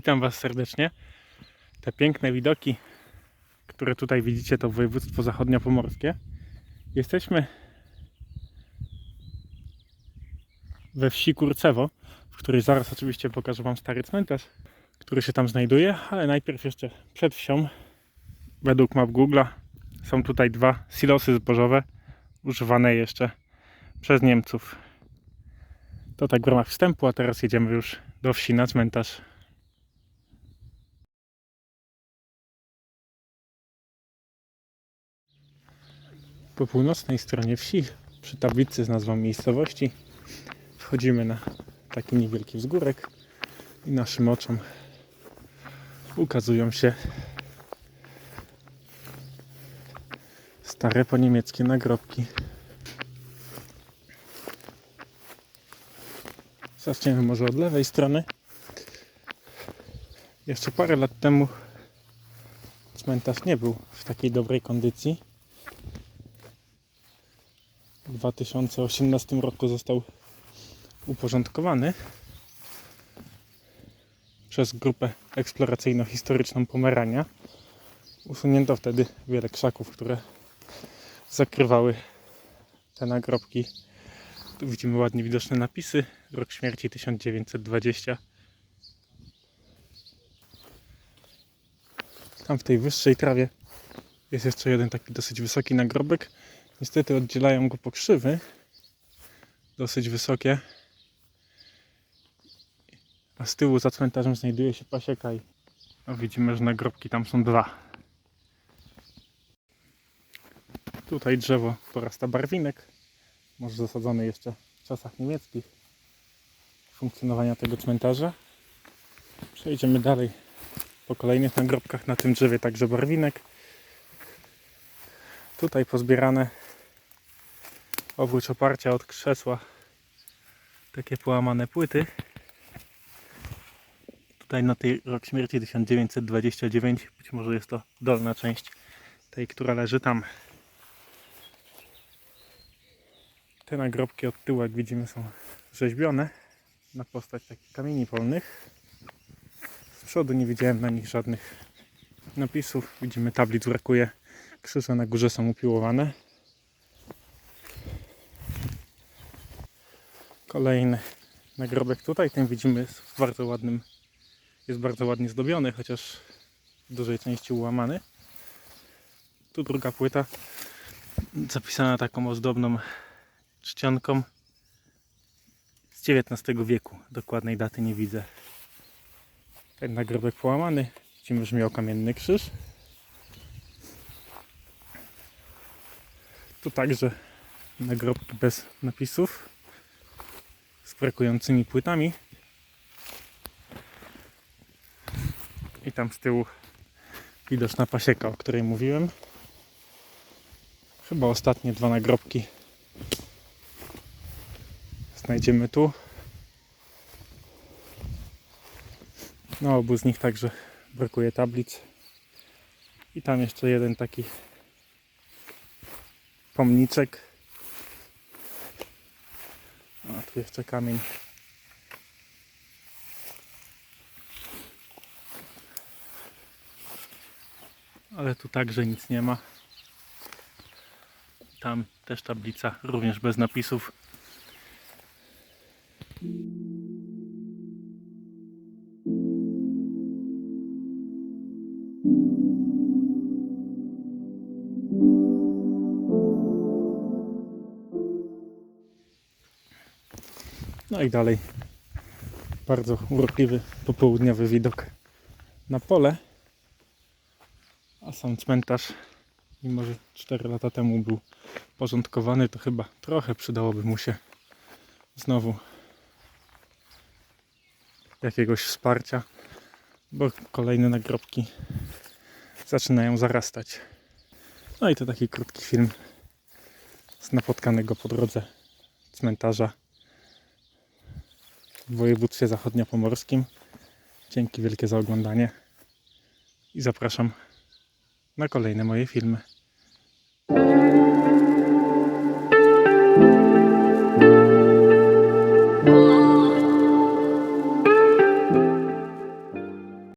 Witam Was serdecznie. Te piękne widoki, które tutaj widzicie, to województwo zachodniopomorskie. Jesteśmy we wsi Kurcewo, w której zaraz oczywiście pokażę Wam stary cmentarz, który się tam znajduje, ale najpierw jeszcze przed wsią, według map Google'a, są tutaj dwa silosy zbożowe, używane jeszcze przez Niemców. To tak w ramach wstępu, a teraz jedziemy już do wsi na cmentarz. Po północnej stronie wsi, przy tablicy z nazwą miejscowości, wchodzimy na taki niewielki wzgórek i naszym oczom ukazują się stare po niemieckie nagrobki. Zaczniemy może od lewej strony. Jeszcze parę lat temu cmentarz nie był w takiej dobrej kondycji. W 2018 roku został uporządkowany przez grupę eksploracyjno-historyczną Pomerania. Usunięto wtedy wiele krzaków, które zakrywały te nagrobki. Tu widzimy ładnie widoczne napisy. Rok śmierci 1920. Tam w tej wyższej trawie jest jeszcze jeden taki dosyć wysoki nagrobek. Niestety oddzielają go pokrzywy. Dosyć wysokie. A z tyłu za cmentarzem znajduje się pasieka i no widzimy, że nagrobki tam są dwa. Tutaj drzewo porasta barwinek. Może zasadzony jeszcze w czasach niemieckich funkcjonowania tego cmentarza. Przejdziemy dalej po kolejnych nagrobkach. Na tym drzewie także barwinek. Tutaj pozbierane oprócz oparcia od krzesła takie połamane płyty. Tutaj na tej rok śmierci 1929 być może jest to dolna część tej, która leży tam. Te nagrobki od tyłu, jak widzimy, są rzeźbione na postać takich kamieni polnych. Z przodu nie widziałem na nich żadnych napisów. Widzimy tablic brakuje. Krzyże na górze są upiłowane. Kolejny nagrobek tutaj. Ten widzimy jest w bardzo ładnym, jest bardzo ładnie zdobiony, chociaż w dużej części ułamany. Tu druga płyta zapisana taką ozdobną czcionką z XIX wieku. Dokładnej daty nie widzę. Ten nagrobek połamany. Widzimy, że miał kamienny krzyż. Tu także nagrobki bez napisów brakującymi płytami. I tam z tyłu widoczna pasieka, o której mówiłem. Chyba ostatnie dwa nagrobki znajdziemy tu. Na obu z nich także brakuje tablic. I tam jeszcze jeden taki pomniczek. A tu jeszcze kamień. Ale tu także nic nie ma. Tam też tablica, również bez napisów. No i dalej bardzo urokliwy popołudniowy widok na pole. A sam cmentarz, mimo że 4 lata temu był porządkowany, to chyba trochę przydałoby mu się znowu jakiegoś wsparcia, bo kolejne nagrobki zaczynają zarastać. No i to taki krótki film z napotkanego po drodze cmentarza w województwie zachodniopomorskim. Dzięki wielkie za oglądanie i zapraszam na kolejne moje filmy.